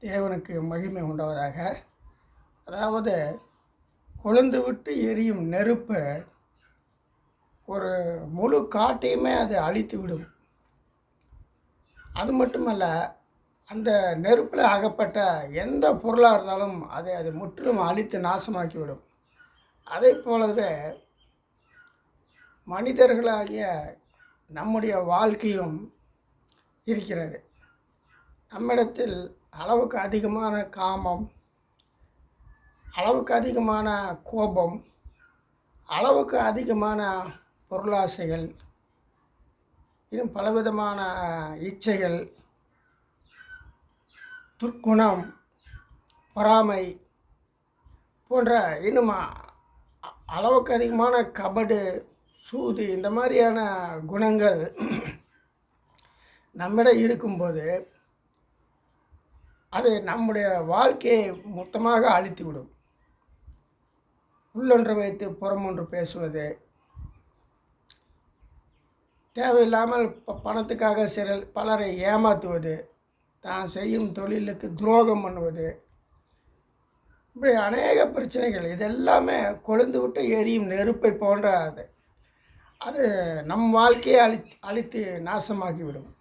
தேவனுக்கு மகிமை உண்டாவதாக. அதாவது கொழுந்து விட்டு எரியும் நெருப்பு ஒரு முழு காட்டையுமே அது அழித்து விடும். அது மட்டுமல்ல அந்த நெருப்பில் அகப்பட்ட எந்த பொருளாக இருந்தாலும் அதை அது முற்றிலும் அழித்து நாசமாக்கிவிடும். அதே போலவே மனிதர்களாகிய நம்முடைய வாழ்க்கையும் இருக்கிறது. நம்மிடத்தில் அளவுக்கு அதிகமான காமம் அளவுக்கு அதிகமான கோபம் அளவுக்கு அதிகமான பொருளாசைகள் இன்னும் பலவிதமான இச்சைகள் துர்க்குணம் பொறாமை போன்ற இன்னும் அளவுக்கு அதிகமான கபடு சூது இந்த மாதிரியான குணங்கள் நம்மிடம் இருக்கும்போது அது நம்முடைய வாழ்க்கையை மொத்தமாக அழித்துவிடும். உள்ளொன்று வைத்து புறமொன்று பேசுவது. தேவையில்லாமல் ப- பணத்துக்காக சில பலரை ஏமாற்றுவது தான் செய்யும் தொழிலுக்கு துரோகம் பண்ணுவது. இப்படி அநேக பிரச்சனைகள் இதெல்லாமே கொழுந்து விட்டு எரியும் நெருப்பை போன்ற அது. அது நம் வாழ்க்கையை அழி அழித்து நாசமாக்கிவிடும்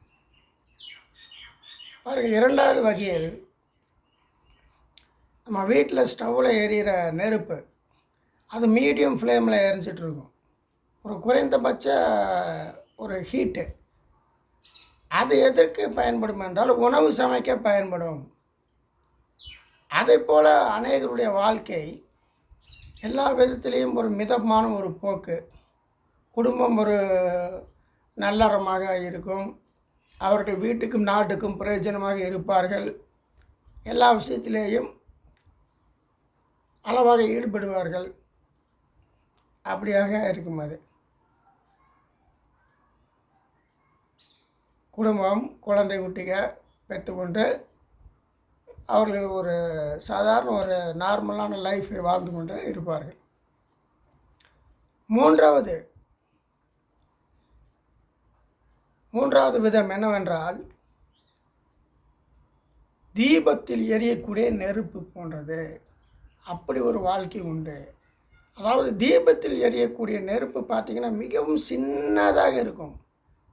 பாருங்கள் இரண்டாவது வகையில் நம்ம வீட்டில் ஸ்டவ்வில் எரியிற நெருப்பு அது மீடியம் ஃப்ளேமில் எரிஞ்சிட்ருக்கும். ஒரு குறைந்தபட்ச ஒரு ஹீட்டு. அது எதற்கு பயன்படும் என்றால் உணவு சமைக்க பயன்படும். அதே போல் அநேகருடைய வாழ்க்கை எல்லா விதத்திலையும் ஒரு மிதமான ஒரு போக்கு. குடும்பம் ஒரு நல்லறமாக இருக்கும். அவர்கள் வீட்டுக்கும் நாட்டுக்கும் பிரயோஜனமாக இருப்பார்கள். எல்லா விஷயத்திலேயும் அளவாக ஈடுபடுவார்கள். அப்படியாக இருக்கும் அது. குடும்பம் குழந்தை குட்டிக பெற்றுக்கொண்டு அவர்கள் ஒரு சாதாரண ஒரு நார்மலான லைஃப்பை வாழ்ந்து கொண்டு இருப்பார்கள். மூன்றாவது மூன்றாவது விதம் என்னவென்றால் தீபத்தில் எரியக்கூடிய நெருப்பு போன்றது. அப்படி ஒரு வாழ்க்கை உண்டு. அதாவது தீபத்தில் எரியக்கூடிய நெருப்பு பார்த்திங்கன்னா மிகவும் சின்னதாக இருக்கும்.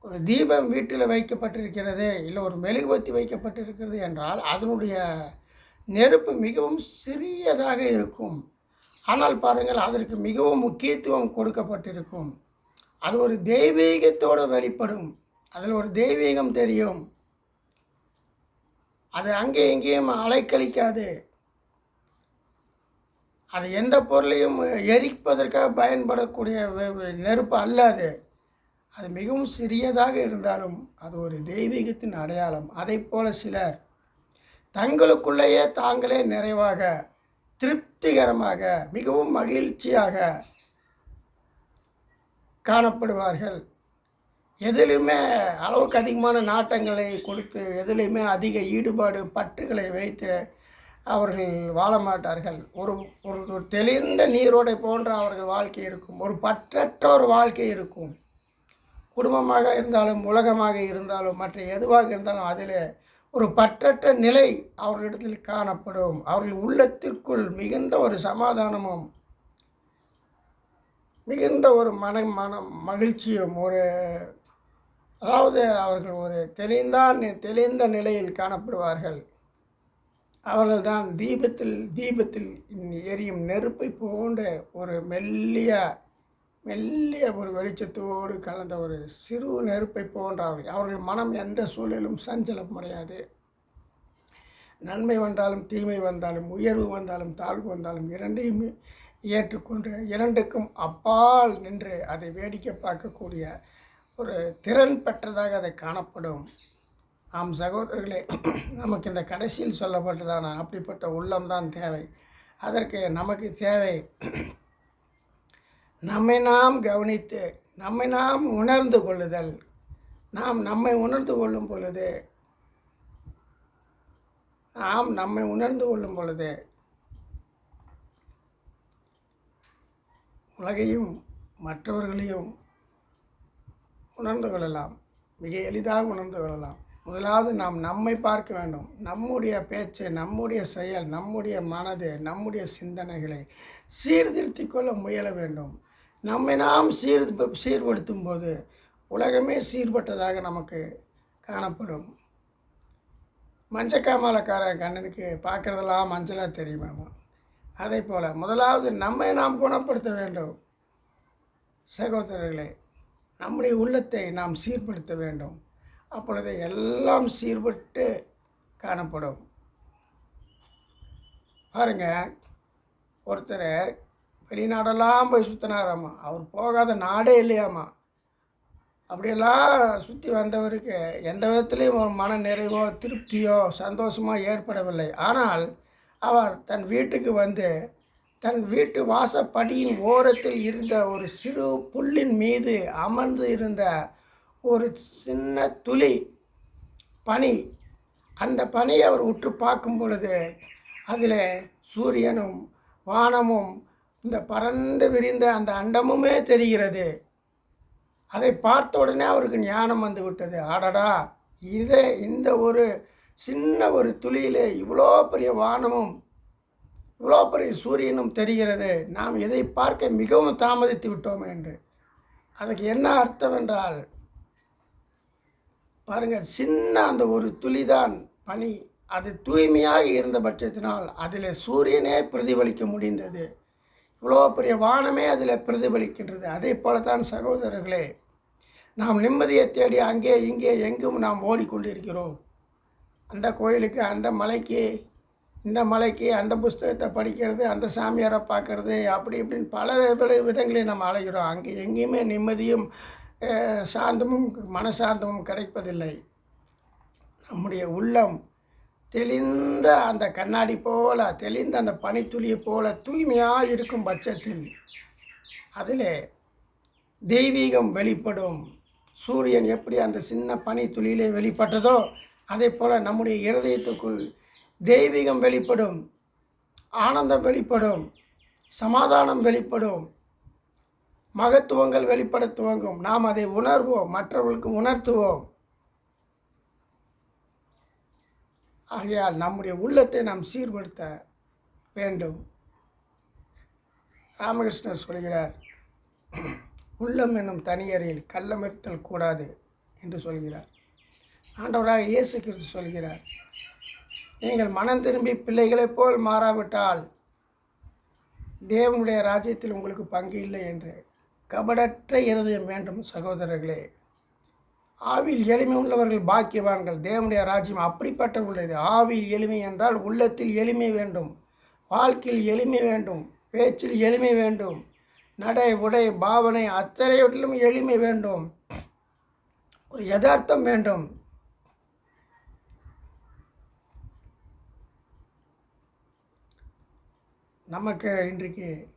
ஒரு தீபம் வீட்டில் வைக்கப்பட்டிருக்கிறது இல்லை ஒரு மெழுகுபத்தி வைக்கப்பட்டிருக்கிறது என்றால் அதனுடைய நெருப்பு மிகவும் சிறியதாக இருக்கும். ஆனால் பாருங்கள் அதற்கு மிகவும் முக்கியத்துவம் கொடுக்கப்பட்டிருக்கும். அது ஒரு தெய்வீகத்தோடு வெளிப்படும். அதில் ஒரு தெய்வீகம் தெரியும். அது அங்கே எங்கேயும் அலைக்கழிக்காது. அது எந்த பொருளையும் எரிப்பதற்காக பயன்படக்கூடிய வெ- நெருப்பு அல்ல அது. அது மிகவும் சிறியதாக இருந்தாலும் அது ஒரு தெய்வீகத்தின் அடையாளம். அதை போல சிலர் தங்களுக்குள்ளேயே தாங்களே நிறைவாக திருப்திகரமாக மிகவும் மகிழ்ச்சியாக காணப்படுவார்கள். எதுலேயுமே அளவுக்கு அதிகமான நாட்டங்களை கொடுத்து எதிலையுமே அதிக ஈடுபாடு பற்றுகளை வைத்து அவர்கள் வாழ மாட்டார்கள். ஒரு ஒரு ஒரு தெளிந்த நீரோடை போன்ற அவர்கள் வாழ்க்கை இருக்கும். ஒரு பற்றற்ற ஒரு வாழ்க்கை இருக்கும். குடும்பமாக இருந்தாலும் உலகமாக இருந்தாலும் மற்ற எதுவாக இருந்தாலும் அதில் ஒரு பற்றற்ற நிலை அவர்களிடத்தில் காணப்படும். அவர்கள் உள்ளத்திற்குள் மிகுந்த ஒரு சமாதானமும் மிகுந்த ஒரு மன மன மகிழ்ச்சியும் ஒரு அதாவது அவர்கள் ஒரு தெளிந்தான் தெளிந்த நிலையில் காணப்படுவார்கள். அவர்கள்தான் தீபத்தில் தீபத்தில் எரியும் நெருப்பை போன்ற ஒரு மெல்லிய மெல்லிய ஒரு வெளிச்சத்தோடு கலந்த ஒரு சிறு நெருப்பை போன்றவர்கள். அவர்கள் மனம் எந்த சூழலும் சஞ்சலம் அடையாது. நன்மை வந்தாலும் தீமை வந்தாலும் உயர்வு வந்தாலும் தாழ்வு வந்தாலும் இரண்டையும் ஏற்றுக்கொண்டு இரண்டுக்கும் அப்பால் நின்று அதை வேடிக்கை பார்க்கக்கூடிய ஒரு திறன் பெற்றதாக அதை காணப்படும். ஆம் சகோதரர்களே நமக்கு இந்த கடைசியில் சொல்லப்பட்டதான அப்படிப்பட்ட உள்ளம்தான் தேவை. அதற்கு நமக்கு தேவை நம்மை நாம் கவனித்து நம்மை நாம் உணர்ந்து கொள்ளுதல். நாம் நம்மை உணர்ந்து கொள்ளும் பொழுது நாம் நம்மை உணர்ந்து கொள்ளும் பொழுது உலகையும் மற்றவர்களையும் உணர்ந்து கொள்ளலாம். மிக எளிதாக உணர்ந்து கொள்ளலாம். முதலாவது நாம் நம்மை பார்க்க வேண்டும். நம்முடைய பேச்சு நம்முடைய செயல் நம்முடைய மனது நம்முடைய சிந்தனைகளை சீர்திருத்திக் கொள்ள முயல வேண்டும். நம்மை நாம் சீர் சீர்படுத்தும் போது உலகமே சீர்பட்டதாக நமக்கு காணப்படும். மஞ்சக்காமலக்காரன் கண்ணனுக்கு பார்க்குறதெல்லாம் மஞ்சளாக தெரியுமாமா அதே போல் முதலாவது நம்மை நாம் குணப்படுத்த வேண்டும். சகோதரர்களே நம்முடைய உள்ளத்தை நாம் சீர்படுத்த வேண்டும். அப்பொழுது எல்லாம் சீர்பட்டு காணப்படும். பாருங்க ஒருத்தர் வெளிநாடெல்லாம் போய் சுற்றினாராம்மா அவர் போகாத நாடே இல்லையாம்மா அப்படியெல்லாம் சுற்றி வந்தவருக்கு எந்த விதத்துலேயும் ஒரு மன நிறைவோ திருப்தியோ சந்தோஷமோ ஏற்படவில்லை. ஆனால் அவர் தன் வீட்டுக்கு வந்து தன் வீட்டு வாசப்படியின் ஓரத்தில் இருந்த ஒரு சிறு புல்லின் மீது அமர்ந்து இருந்த ஒரு சின்ன துளி பனி. அந்த பனியை அவர் உற்று பார்க்கும் பொழுது அதில் சூரியனும் வானமும் இந்த பறந்து விரிந்த அந்த அண்டமுமே தெரிகிறது. அதை பார்த்த உடனே அவருக்கு ஞானம் வந்து விட்டது. ஆடடா இதே இந்த ஒரு சின்ன ஒரு துளியிலே இவ்வளோ பெரிய வானமும் இவ்வளோ பெரிய சூரியனும் தெரிகிறது. நாம் எதை பார்க்க மிகவும் தாமதித்து விட்டோம் என்று. அதுக்கு என்ன அர்த்தம் என்றால் பாருங்கள் சின்ன அந்த ஒரு துளிதான் பனி. அது தூய்மையாக இருந்த பட்சத்தினால் அதில் சூரியனே பிரதிபலிக்க முடிந்தது. இவ்வளோ பெரிய வானமே அதில் பிரதிபலிக்கின்றது. அதே போல தான் சகோதரர்களே நாம் நிம்மதியை தேடி அங்கே இங்கே எங்கும் நாம் ஓடிக்கொண்டிருக்கிறோம். அந்த கோயிலுக்கு அந்த மலைக்கு இந்த மலைக்கு அந்த புஸ்தகத்தை படிக்கிறது அந்த சாமியாரை பார்க்குறது அப்படி இப்படின்னு பல பல விதங்களில் நம்ம அலைகிறோம். அங்கே எங்கேயுமே நிம்மதியும் சாந்தமும் மனசாந்தமும் கிடைப்பதில்லை. நம்முடைய உள்ளம் தெளிந்த அந்த கண்ணாடி போல தெளிந்த அந்த பனித்துளியை போல தூய்மையாக இருக்கும் பட்சத்தில் அதில் தெய்வீகம் வெளிப்படும். சூரியன் எப்படி அந்த சின்ன பனித்துளியிலே வெளிப்பட்டதோ அதே போல் நம்முடைய இருதயத்துக்குள் தெய்வீகம் வெளிப்படும் ஆனந்தம் வெளிப்படும் சமாதானம் வெளிப்படும் மகத்துவங்கள் வெளிப்பட துவங்கும். நாம் அதை உணர்வோம் மற்றவர்களுக்கு உணர்த்துவோம். ஆகையால் நம்முடைய உள்ளத்தை நாம் சீர்படுத்த வேண்டும். ராமகிருஷ்ணர் சொல்கிறார் உள்ளம் என்னும் தனியறையில் கள்ளமிருத்தல் கூடாது என்று சொல்கிறார். ஆண்டவராக இயேசு கிறிஸ்து சொல்கிறார் நீங்கள் மனம் திரும்பி பிள்ளைகளைப் போல் மாறாவிட்டால் தேவனுடைய ராஜ்யத்தில் உங்களுக்கு பங்கு இல்லை என்று கபடற்ற இருதயம் வேண்டும் சகோதரர்களே. ஆவியில் எளிமை உள்ளவர்கள் பாக்கியவான்கள். தேவனுடைய ராஜ்யம் அப்படிப்பட்டவர்களுடையது ஆவியில் எளிமை என்றால் உள்ளத்தில் எளிமை வேண்டும். வாழ்க்கையில் எளிமை வேண்டும். பேச்சில் எளிமை வேண்டும். நடை உடை பாவனை அத்தனைவற்றிலும் எளிமை வேண்டும். ஒரு யதார்த்தம் வேண்டும். நமக்கு இன்றைக்கு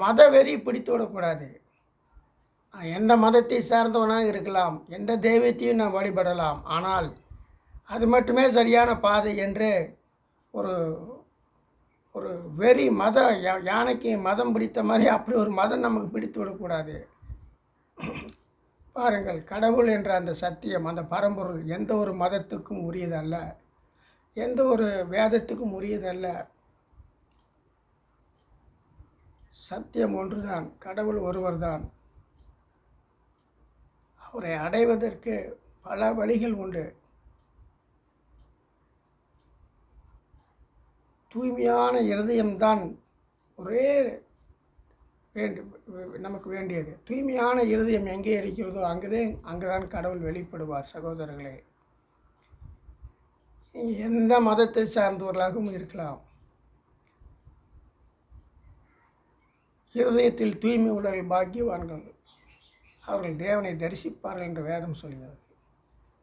மதவெறி பிடித்து விடக்கூடாது. எந்த மதத்தை சார்ந்தவனாக இருக்கலாம் எந்த தெய்வத்தையும் நான் வழிபடலாம். ஆனால் அது மட்டுமே சரியான பாதை என்று ஒரு ஒரு வெறி மத யா- யானைக்கு மதம் பிடித்த மாதிரி அப்படி ஒரு மதம் நமக்கு பிடித்து விடக்கூடாது. பாருங்கள் கடவுள் என்ற அந்த சத்தியம் அந்த பரம்பொருள் எந்த ஒரு மதத்துக்கும் உரியதல்ல. எந்த ஒரு வேதத்துக்கும் உரியதல்ல. சத்தியம் ஒன்றுதான் கடவுள் ஒருவர்தான். அவரை அடைவதற்கு பல வழிகள் உண்டு. தூய்மையான இருதயம்தான் ஒரே வேண்டு நமக்கு வேண்டியது. தூய்மையான இருதயம் எங்கே இருக்கிறதோ அங்குதே அங்குதான் கடவுள் வெளிப்படுவார் சகோதரர்களே. எந்த மதத்தை சார்ந்தவர்களாகவும் இருக்கலாம். இருதயத்தில் தூய்மை உள்ளவர்கள் பாக்கியவான்கள். அவர்கள் தேவனை தரிசிப்பார்கள் என்று வேதம் சொல்கிறது.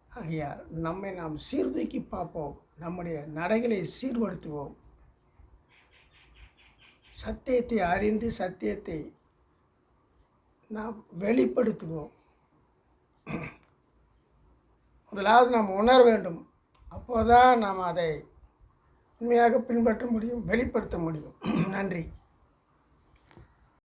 ஆகையால் நம்மை நாம் சீர்தூக்கி பார்ப்போம். நம்முடைய நடைகளை சீர்படுத்துவோம். சத்தியத்தை அறிந்து சத்தியத்தை நாம் வெளிப்படுத்துவோம். முதலாவது நாம் உணர வேண்டும். அப்போதான் நாம் அதை உண்மையாக பின்பற்ற முடியும் வெளிப்படுத்த முடியும். நன்றி.